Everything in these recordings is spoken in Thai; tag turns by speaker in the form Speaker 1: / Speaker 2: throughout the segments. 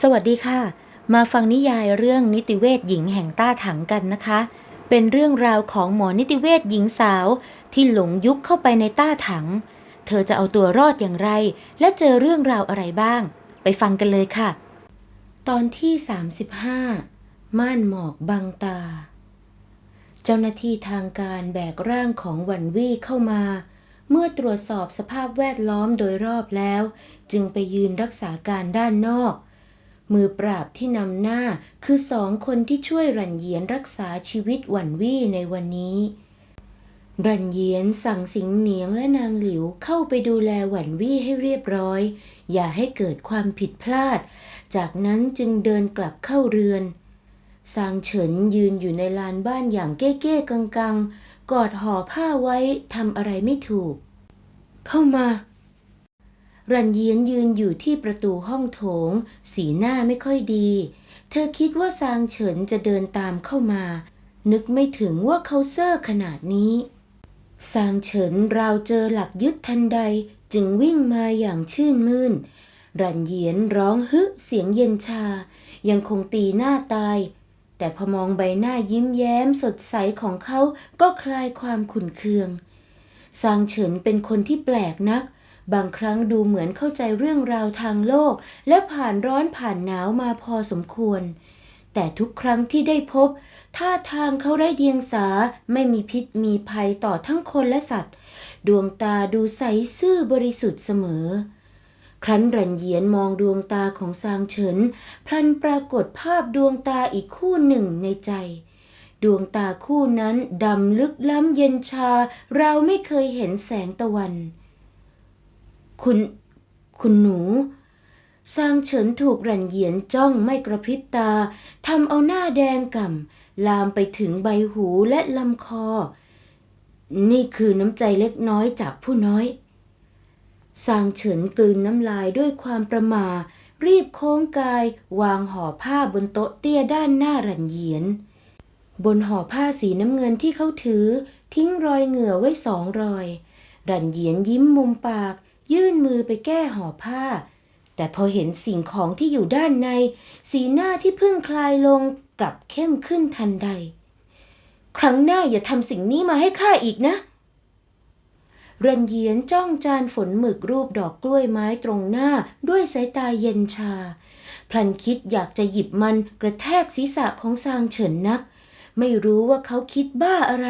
Speaker 1: สวัสดีค่ะ มาฟังนิยายเรื่องนิติเวชหญิงแห่งต้าถังกันนะคะ เป็นเรื่องราวของหมอนิติเวชหญิงสาว ที่หลงยุคเข้าไปในต้าถัง เธอจะเอาตัวรอดอย่างไร และเจอเรื่องราวอะไรบ้าง ไปฟังกันเลยค่ะ ตอนที่ 35 ม่านหมอกบังตา เจ้าหน้าที่ทางการแบกร่างของหวันวี่เข้ามาเมื่อตรวจสอบสภาพแวดล้อมโดยรอบแล้ว จึงไปยืนรักษาการด้านนอก มือปราบที่นำหน้าคือสองคนที่ช่วยรันเยียนรักษาชีวิตหวันวี่ในวันนี้ รันเยียนสั่งสิงเหนียงและนางหลิวเข้าไปดูแลหวันวี่ให้เรียบร้อย อย่าให้เกิดความผิดพลาด จากนั้นจึงเดินกลับเข้าเรือนซางเฉินยืนอยู่ในลานบ้านอย่างเก้เก้กังกังๆกอดห่อผ้าไว้ทำอะไรไม่ถูก เข้ามา รันเยียนยืนอยู่ที่ประตูห้องโถง สีหน้าไม่ค่อยดี เธอคิดว่าซางเฉินจะเดินตามเข้ามา นึกไม่ถึงว่าเขาเซอร์ขนาดนี้ซางเฉินราวเจอหลักยึดทันใดจึงวิ่งมาอย่างชื่นมื่น รันเยียนร้องฮึเสียงเย็นชา ยังคงตีหน้าตาย แต่พอมองใบหน้ายิ้มแย้มสดใสของเขาก็คลายความขุ่นเคืองซางเฉินเป็นคนที่แปลกนัก บางครั้งดูเหมือนเข้าใจเรื่องราวทางโลก และผ่านร้อนผ่านหนาวมาพอสมควร แต่ทุกครั้งที่ได้พบ ท่าทางเขาไร้เดียงสาไม่มีพิษมีภัยต่อทั้งคนและสัตว์ ดวงตาดูใสซื่อบริสุทธิ์เสมอ ครั้นรันเยียนมองดวงตาของซางเฉิน พลันปรากฏภาพดวงตาอีกคู่หนึ่งในใจดวงตาคู่นั้นดำลึกล้ำเย็นชา เราไม่เคยเห็นแสงตะวัน คุณ คุณหนูซางเฉินถูกรันเยียนจ้องไม่กระพริบตาทำเอาหน้าแดงก่ำลามไปถึงใบหูและลำคอ นี่คือน้ำใจเล็กน้อยจากผู้น้อยซางเฉินกลืนน้ำลายด้วยความประมา รีบโค้งกาย วางห่อผ้าบนโต๊ะเตี้ยด้านหน้ารันเยียน บนห่อผ้าสีน้ำเงินที่เขาถือ ทิ้งรอยเหงื่อไว้สองรอย รันเยียนยิ้มมุมปาก ยื่นมือไปแก้ห่อผ้า แต่พอเห็นสิ่งของที่อยู่ด้านใน สีหน้าที่เพิ่งคลายลงกลับเข้มขึ้นทันใด ครั้งหน้าอย่าทำสิ่งนี้มาให้ข้าอีกนะรันเยียนจ้องจานฝนหมึกรูปดอกกล้วยไม้ตรงหน้าด้วยสายตาเย็นชา พลันคิดอยากจะหยิบมันกระแทกศีรษะของซางเฉินนัก ไม่รู้ว่าเขาคิดบ้าอะไร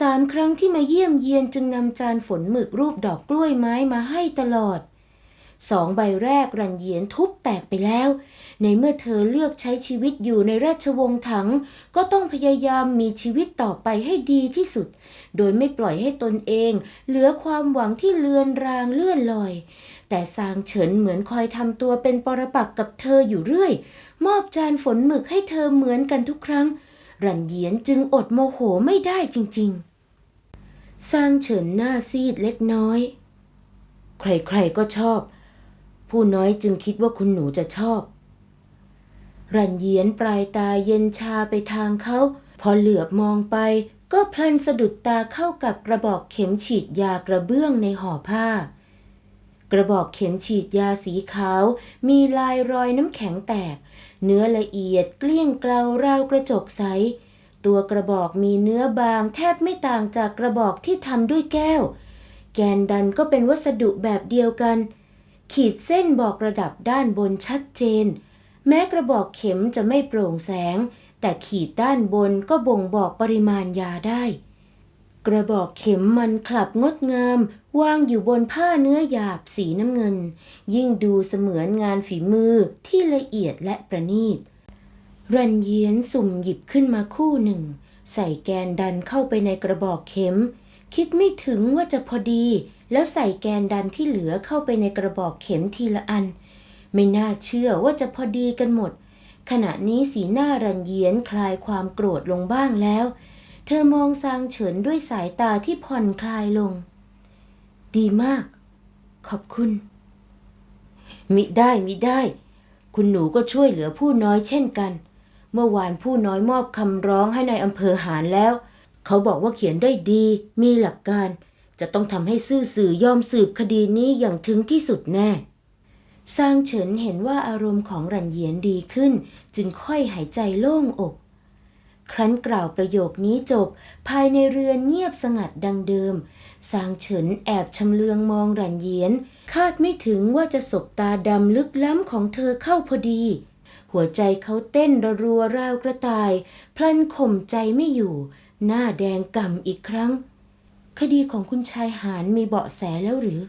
Speaker 1: สามครั้งที่มาเยี่ยมเยียนจึงนำจานฝนหมึกรูปดอกกล้วยไม้มาให้ตลอด สองใบแรกรันเยียนทุบแตกไปแล้ว ในเมื่อเธอเลือกใช้ชีวิตอยู่ในราชวงศ์ถัง ก็ต้องพยายามมีชีวิตต่อไปให้ดีที่สุด โดยไม่ปล่อยให้ตนเอง เหลือความหวังที่เลือนรางเลื่อนลอย แต่ซางเฉินเหมือนคอยทำตัวเป็นปรปักกับเธออยู่เรื่อย มอบจานฝนหมึกให้เธอเหมือนกันทุกครั้ง รันเยียนจึงอดโมโหไม่ได้จริงๆซางเฉินหน้าซีดเล็กน้อย ใครๆก็ชอบ ผู้น้อยจึงคิดว่าคุณหนูจะชอบ รันเยียนปลายตาเย็นชาไปทางเขา พอเหลือบมองไปก็พลันสะดุดตาเข้ากับกระบอกเข็มฉีดยากระเบื้องในห่อผ้า กระบอกเข็มฉีดยาสีขาว มีลายรอยน้ำแข็งแตก เนื้อละเอียดเกลี้ยงเกลาราวกระจกใส ตัวกระบอกมีเนื้อบางแทบไม่ต่างจากกระบอกที่ทำด้วยแก้ว แกนดันก็เป็นวัสดุแบบเดียวกัน ขีดเส้นบอกระดับด้านบนชัดเจน แม้กระบอกเข็มจะไม่โปร่งแสง แต่ขีดด้านบนก็บ่งบอกปริมาณยาได้ กระบอกเข็มมันขลับงดงาม วางอยู่บนผ้าเนื้อหยาบสีน้ำเงิน ยิ่งดูเสมือนงานฝีมือที่ละเอียดและประณีต รันเยียนสุ่มหยิบขึ้นมาคู่หนึ่ง ใส่แกนดันเข้าไปในกระบอกเข็ม คิดไม่ถึงว่าจะพอดี แล้วใส่แกนดันที่เหลือเข้าไปในกระบอกเข็มทีละอัน ไม่น่าเชื่อว่าจะพอดีกันหมด ขณะนี้สีหน้ารันเยียนคลายความโกรธลงบ้างแล้ว เธอมองซางเฉินด้วยสายตาที่ผ่อนคลายลง ดีมาก ขอบคุณ มิได้มิได้ คุณหนูก็ช่วยเหลือผู้น้อยเช่นกัน เมื่อวานผู้น้อยมอบคำร้องให้ในายอำเภอหารแล้ว เขาบอกว่าเขียนได้ดี มีหลักการ จะต้องทำให้ซื่อสื่อยอมสืบคดีนี้อย่างถึงที่สุดแน่ซางเฉินเห็นว่าอารมณ์ของรันเยียนดีขึ้น จึงค่อยหายใจโล่งอก ครั้นกล่าวประโยคนี้จบ ภายในเรือนเงียบสงัดดังเดิมซางเฉินแอบชำเลืองมองรันเยียน คาดไม่ถึงว่าจะสบตาดำลึกล้ำของเธอเข้าพอดี หัวใจเขาเต้นระรัวราวกระต่าย พลันข่มใจไม่อยู่ หน้าแดงก่ำอีกครั้ง คดีของคุณชายหานมีเบาะแสแล้วหรือ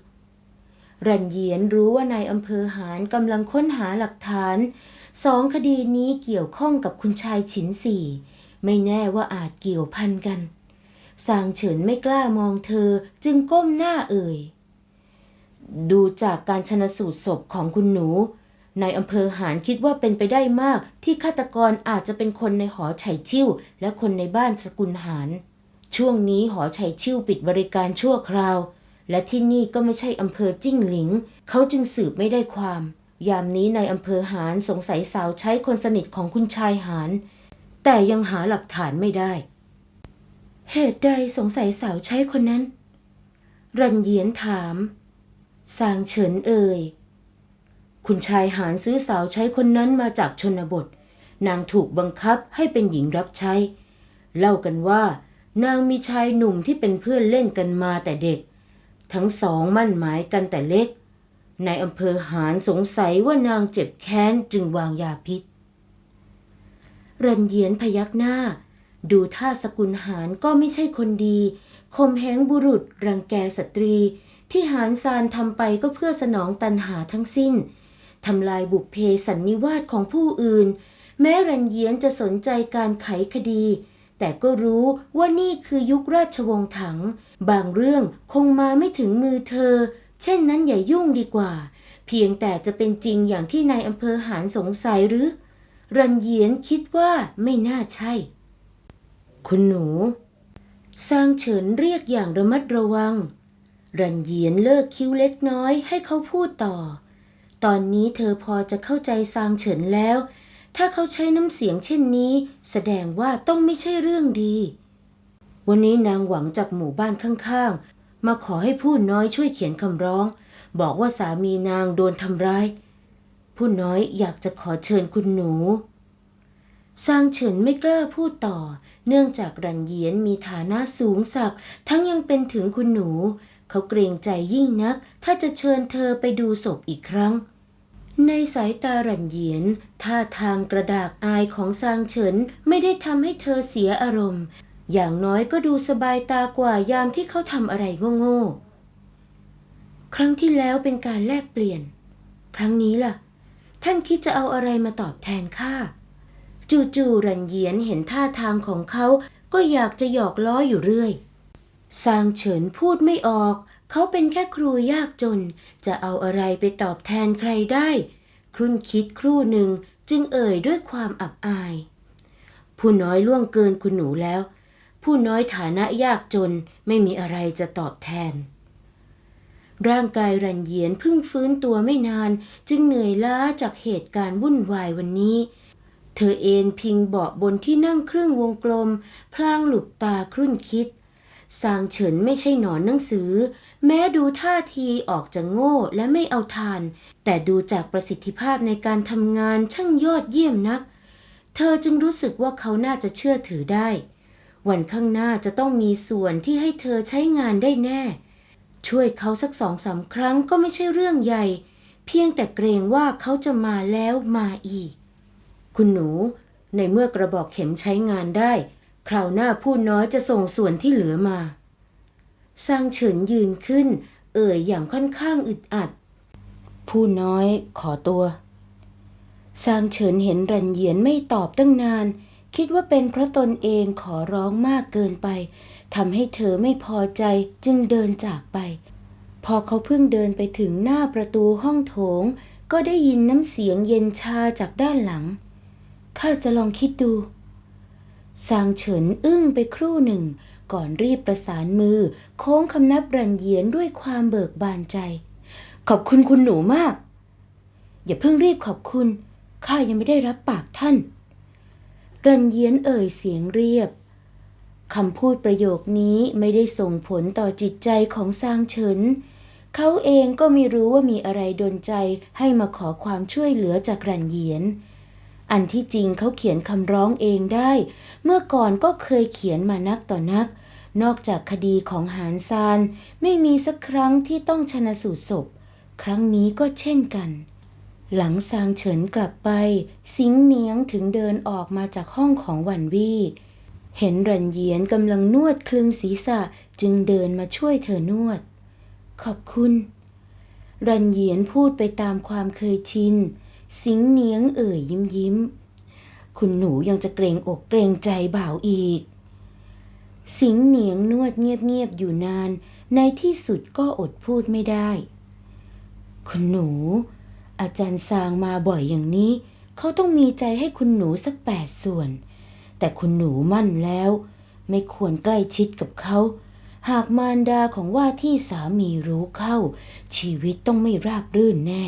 Speaker 1: รันเยียนรู้ว่านายอำเภอหานกำลังค้นหาหลักฐาน สองคดีนี้เกี่ยวข้องกับคุณชายฉินสี่ ไม่แน่ว่าอาจเกี่ยวพันกัน สางเฉินไม่กล้ามองเธอจึงก้มหน้าเอ่ย ดูจากการชนสูตรศพของคุณหนู นายอำเภอหานคิดว่าเป็นไปได้มากที่ฆาตกรอาจจะเป็นคนในหอไฉชิ่ว และคนในบ้านสกุลหาน ช่วงนี้หอไฉชิ่วปิดบริการชั่วคราว และที่นี่ก็ไม่ใช่อำเภอจิ้งหลิง เขาจึงสืบไม่ได้ความยามนี้นายอำเภอหานสงสัยสาวใช้คนสนิทของคุณชายหาน แต่ยังหาหลักฐานไม่ได้ เหตุใดสงสัยสาวใช้คนนั้น รันเยียนถามสางเฉินเอ่ย คุณชายหานซื้อสาวใช้คนนั้นมาจากชนบท นางถูกบังคับให้เป็นหญิงรับใช้ เล่ากันว่านางมีชายหนุ่มที่เป็นเพื่อนเล่นกันมาแต่เด็ก ทั้งสองมั่นหมายกันแต่เล็ก ในายอำเภอหานสงสัยว่านางเจ็บแค้นจึงวางยาพิษ รันเยียนพยักหน้า ดูท่าสกุลหานก็ไม่ใช่คนดีคมแหงบุรุษ รังแกสตรี ที่หานซานทำไปก็เพื่อสนองตันหาทั้งสิ้นทำลายบุพเพสันนิวาสของผู้อื่น แม้รันเยียนจะสนใจการไขคดี แต่ก็รู้ว่านี่คือยุคราชวงศ์ถัง บางเรื่องคงมาไม่ถึงมือเธอ เช่นนั้นอย่ายุ่งดีกว่า เพียงแต่จะเป็นจริงอย่างที่นายอำเภอหานสงสัยหรือ รันเยียนคิดว่าไม่น่าใช่ คุณหนูซางเฉินเรียกอย่างระมัดระวัง รันเยียนเลิกคิ้วเล็กน้อยให้เขาพูดต่อ ตอนนี้เธอพอจะเข้าใจซางเฉินแล้ว ถ้าเขาใช้น้ำเสียงเช่นนี้ แสดงว่าต้องไม่ใช่เรื่องดี วันนี้นางหวังจากหมู่บ้านข้างๆ มาขอให้ผู้น้อยช่วยเขียนคำร้อง บอกว่าสามีนางโดนทำร้าย ผู้น้อยอยากจะขอเชิญคุณหนูซางเฉินไม่กล้าพูดต่อ เนื่องจากรันเยียนมีฐานะสูงสัก ทั้งยังเป็นถึงคุณหนู เขาเกรงใจยิ่งนัก ถ้าจะเชิญเธอไปดูศพอีกครั้ง ในสายตารันเยียนท่าทางกระดากอายของซางเฉินไม่ได้ทำให้เธอเสียอารมณ์ อย่างน้อยก็ดูสบายตากว่ายามที่เขาทำอะไรโง่ๆครั้งที่แล้วเป็นการแลกเปลี่ยน ครั้งนี้ล่ะ ท่านคิดจะเอาอะไรมาตอบแทนข้าจู่ๆรันเยียนเห็นท่าทางของเขาก็อยากจะหยอกล้ออยู่เรื่อยซางเฉินพูดไม่ออก เขาเป็นแค่ครูยากจน จะเอาอะไรไปตอบแทนใครได้ ครุ่นคิดครู่หนึ่งจึงเอ่ยด้วยความอับอาย ผู้น้อยล่วงเกินคุณหนูแล้ว ผู้น้อยฐานะยากจนไม่มีอะไรจะตอบแทน ร่างกายรันเยียนเพิ่งฟื้นตัวไม่นาน จึงเหนื่อยล้าจากเหตุการณ์วุ่นวายวันนี้ เธอเอนพิงเบาะบนที่นั่งครึ่งวงกลม พลางหลุบตาครุ่นคิด สางเฉินไม่ใช่หนอนหนังสือ แม้ดูท่าทีออกจะโง่และไม่เอาทาน แต่ดูจากประสิทธิภาพในการทำงานช่างยอดเยี่ยมนัก เธอจึงรู้สึกว่าเขาน่าจะเชื่อถือได้ วันข้างหน้าจะต้องมีส่วนที่ให้เธอใช้งานได้แน่ ช่วยเขาสักสองสามครั้งก็ไม่ใช่เรื่องใหญ่ เพียงแต่เกรงว่าเขาจะมาแล้วมาอีก คุณหนู ในเมื่อกระบอกเข็มใช้งานได้ คราวหน้าผู้น้อยจะส่งส่วนที่เหลือมาซางเฉินยืนขึ้น เอ่ยอย่างค่อนข้างอึดอัด ผู้น้อยขอตัวซางเฉินเห็นรันเยียนไม่ตอบตั้งนาน คิดว่าเป็นเพราะตนเองขอร้องมากเกินไป ทำให้เธอไม่พอใจจึงเดินจากไป พอเขาเพิ่งเดินไปถึงหน้าประตูห้องโถง ก็ได้ยินน้ำเสียงเย็นชาจากด้านหลัง ข้าจะลองคิดดูซางเฉินอึ้งไปครู่หนึ่ง ก่อนรีบประสานมือ โค้งคำนับรันเยียนด้วยความเบิกบานใจ ขอบคุณคุณหนูมาก อย่าเพิ่งรีบขอบคุณ ข้ายังไม่ได้รับปากท่าน รันเยียนเอ่ยเสียงเรียบ คำพูดประโยคนี้ไม่ได้ส่งผลต่อจิตใจของซางเฉิน เขาเองก็ไม่รู้ว่ามีอะไรดนใจให้มาขอความช่วยเหลือจากรันเยียน อันที่จริงเขาเขียนคำร้องเองได้ เมื่อก่อนก็เคยเขียนมานักต่อนัก นอกจากคดีของหานซาน ไม่มีสักครั้งที่ต้องชนะสูตรศพ ครั้งนี้ก็เช่นกัน หลังซางเฉินกลับไป สิงเหนียงถึงเดินออกมาจากห้องของหวันวี่ เห็นรันเยียนกำลังนวดคลึงศีรษะจึงเดินมาช่วยเธอนวด ขอบคุณ รันเยียนพูดไปตามความเคยชิน สิงเหนียงเอ่ยยิ้มยิ้ม คุณหนูยังจะเกรงอกเกรงใจบ่าวอีก สิงเหนียงนวดเงียบๆอยู่นาน ในที่สุดก็อดพูดไม่ได้ คุณหนู อาจารย์ซางมาบ่อยอย่างนี้ เขาต้องมีใจให้คุณหนูสักแปดส่วน แต่คุณหนูมั่นแล้ว ไม่ควรใกล้ชิดกับเขา หากมารดาของว่าที่สามีรู้เข้า ชีวิตต้องไม่ราบรื่นแน่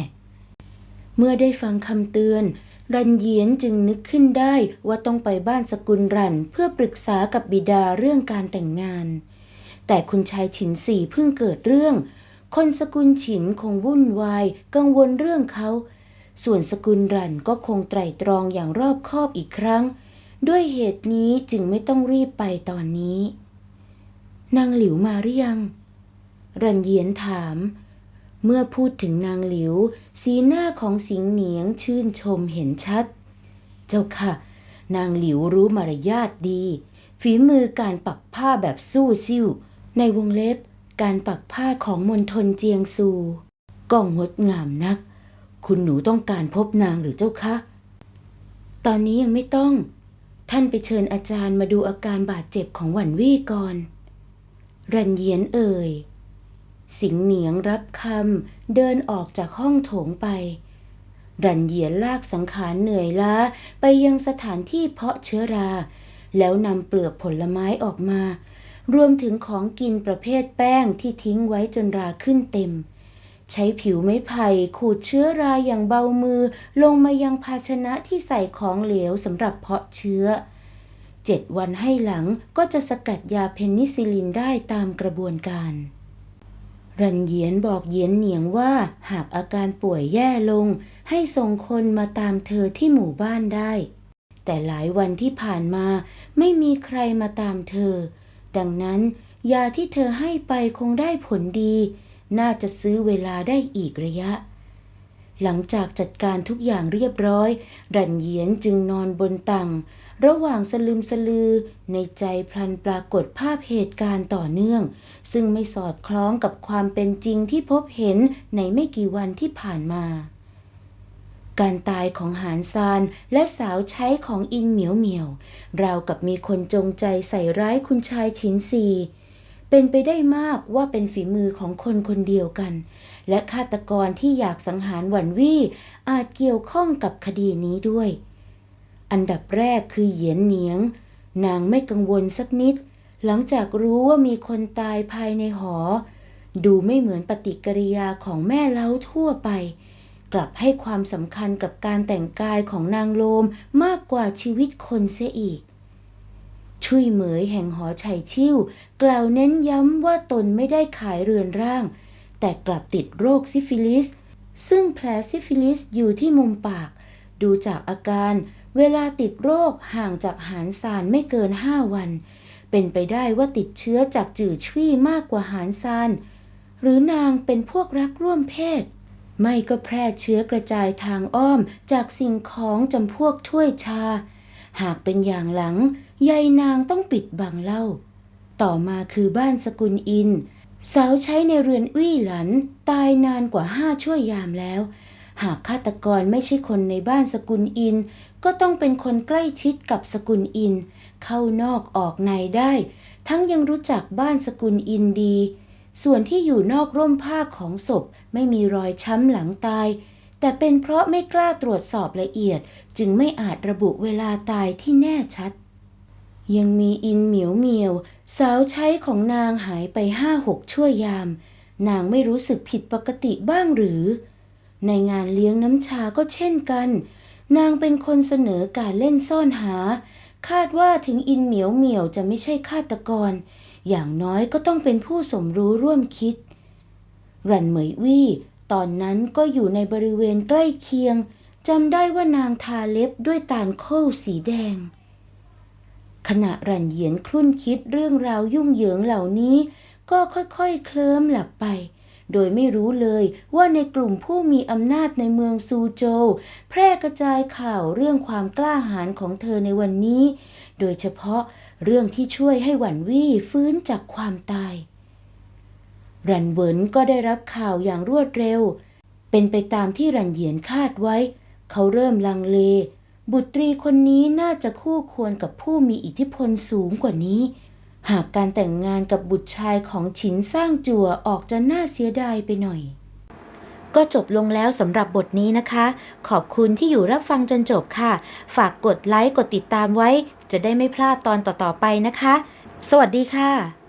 Speaker 1: เมื่อได้ฟังคำเตือน รันเยียนจึงนึกขึ้นได้ว่าต้องไปบ้านสกุลรันเพื่อปรึกษากับบิดาเรื่องการแต่งงาน แต่คุณชายฉินสี่เพิ่งเกิดเรื่อง คนสกุลฉินคงวุ่นวายกังวลเรื่องเขาส่วนสกุลรันก็คงไตร่ตรองอย่างรอบคอบอีกครั้ง ด้วยเหตุนี้จึงไม่ต้องรีบไปตอนนี้ นางหลิวมาหรือยัง รันเยียนถาม เมื่อพูดถึงนางหลิว สีหน้าของสิงเหนียงชื่นชมเห็นชัด เจ้าค่ะ นางหลิวรู้มารยาทดี ฝีมือการปักผ้าแบบสู้ซิ่ว ในวงเล็บการปักผ้าของมณฑลเจียงซูก็งดงามนัก คุณหนูต้องการพบนางหรือเจ้าคะ ตอนนี้ยังไม่ต้อง ท่านไปเชิญอาจารย์มาดูอาการบาดเจ็บของหวันวี่ก่อน รันเยียนเอ่ย สิงเหนียงรับคำเดินออกจากห้องโถงไป รันเยียนลากสังขารเหนื่อยล้าไปยังสถานที่เพาะเชื้อรา แล้วนำเปลือกผลไม้ออกมา รวมถึงของกินประเภทแป้งที่ทิ้งไว้จนราขึ้นเต็ม ใช้ผิวไม้ไผ่ขูดเชื้อราอย่างเบามือลงมายังภาชนะที่ใส่ของเหลวสำหรับเพาะเชื้อ เจ็ดวันให้หลังก็จะสกัดยาเพนิซิลินได้ตามกระบวนการ รันเยียนบอกเยียนเหนียงว่าหากอาการป่วยแย่ลง ให้ส่งคนมาตามเธอที่หมู่บ้านได้ แต่หลายวันที่ผ่านมาไม่มีใครมาตามเธอ ดังนั้น ยาที่เธอให้ไปคงได้ผลดี น่าจะซื้อเวลาได้อีกระยะ หลังจากจัดการทุกอย่างเรียบร้อย รันเยียนจึงนอนบนตังระหว่างสลืมสลือ ในใจพลันปรากฏภาพเหตุการณ์ต่อเนื่อง ซึ่งไม่สอดคล้องกับความเป็นจริงที่พบเห็นในไม่กี่วันที่ผ่านมา การตายของหานซานและสาวใช้ของอินเหมียวเหมียว ราวกับมีคนจงใจใส่ร้ายคุณชายฉินซี เป็นไปได้มากว่าเป็นฝีมือของคนคนเดียวกัน และฆาตกรที่อยากสังหารหวันวี่อาจเกี่ยวข้องกับคดีนี้ด้วย อันดับแรกคือเหยียนเหนียง นางไม่กังวลสักนิด หลังจากรู้ว่ามีคนตายภายในหอ ดูไม่เหมือนปฏิกิริยาของแม่เล้าทั่วไป กลับให้ความสำคัญกับการแต่งกายของนางโลมมากกว่าชีวิตคนเสียอีก ชุยเหมยแห่งหอไฉชิ่ว กล่าวเน้นย้ำว่าตนไม่ได้ขายเรือนร่าง แต่กลับติดโรคซิฟิลิส ซึ่งแผลซิฟิลิสอยู่ที่มุมปาก ดูจากอาการ เวลาติดโรคห่างจากหานซานไม่เกินห้าวัน เป็นไปได้ว่าติดเชื้อจากจื่อชี่มากกว่าหานซานหรือนางเป็นพวกรักร่วมเพศ ไม่ก็แพร่เชื้อกระจายทางอ้อมจากสิ่งของจำพวกถ้วยชา หากเป็นอย่างหลังยายนางต้องปิดบังเล่า ต่อมาคือบ้านสกุลอิน สาวใช้ในเรือนอุ้ยหลัน ตายนานกว่าห้าชั่วยามแล้ว หากฆาตกรไม่ใช่คนในบ้านสกุลอิน ก็ต้องเป็นคนใกล้ชิดกับสกุลอิน เข้านอกออกในได้ ทั้งยังรู้จักบ้านสกุลอินดี ส่วนที่อยู่นอกร่มผ้าของศพไม่มีรอยช้ำหลังตาย แต่เป็นเพราะไม่กล้าตรวจสอบละเอียดจึงไม่อาจระบุเวลาตายที่แน่ชัด ยังมีอินเหมียวเหมียว สาวใช้ของนางหายไปห้าหกชั่วยาม นางไม่รู้สึกผิดปกติบ้างหรือ ในงานเลี้ยงน้ำชาก็เช่นกัน นางเป็นคนเสนอการเล่นซ่อนหา คาดว่าถึงอินเหมียวเหมียวจะไม่ใช่ฆาตกร อย่างน้อยก็ต้องเป็นผู้สมรู้ร่วมคิด รันเหมยวี่ ตอนนั้นก็อยู่ในบริเวณใกล้เคียงจำได้ว่านางทาเล็บด้วยตาลโค้สีแดง ขณะรันเหยียนคลุ่นคิดเรื่องราวยุ่งเหยิงเหล่านี้ ก็ค่อยๆเคลิ้มหลับไป โดยไม่รู้เลยว่าในกลุ่มผู้มีอำนาจในเมืองซูโจ แพร่กระจายข่าวเรื่องความกล้าหาญของเธอในวันนี้ โดยเฉพาะเรื่องที่ช่วยให้หวันวี่ฟื้นจากความตาย รันเวินก็ได้รับข่าวอย่างรวดเร็ว เป็นไปตามที่รันเหยียนคาดไว้ เขาเริ่มลังเล บุตรีคนนี้น่าจะคู่ควรกับผู้มีอิทธิพลสูงกว่านี้ หากการแต่งงานกับบุตรชายของฉินสร้างจั่วออกจะน่าเสียดายไปหน่อย ก็จบลงแล้วสำหรับบทนี้นะคะ ขอบคุณที่อยู่รับฟังจนจบค่ะ ฝากกดไลค์กดติดตามไว้ จะได้ไม่พลาดตอนต่อๆไปนะคะ สวัสดีค่ะ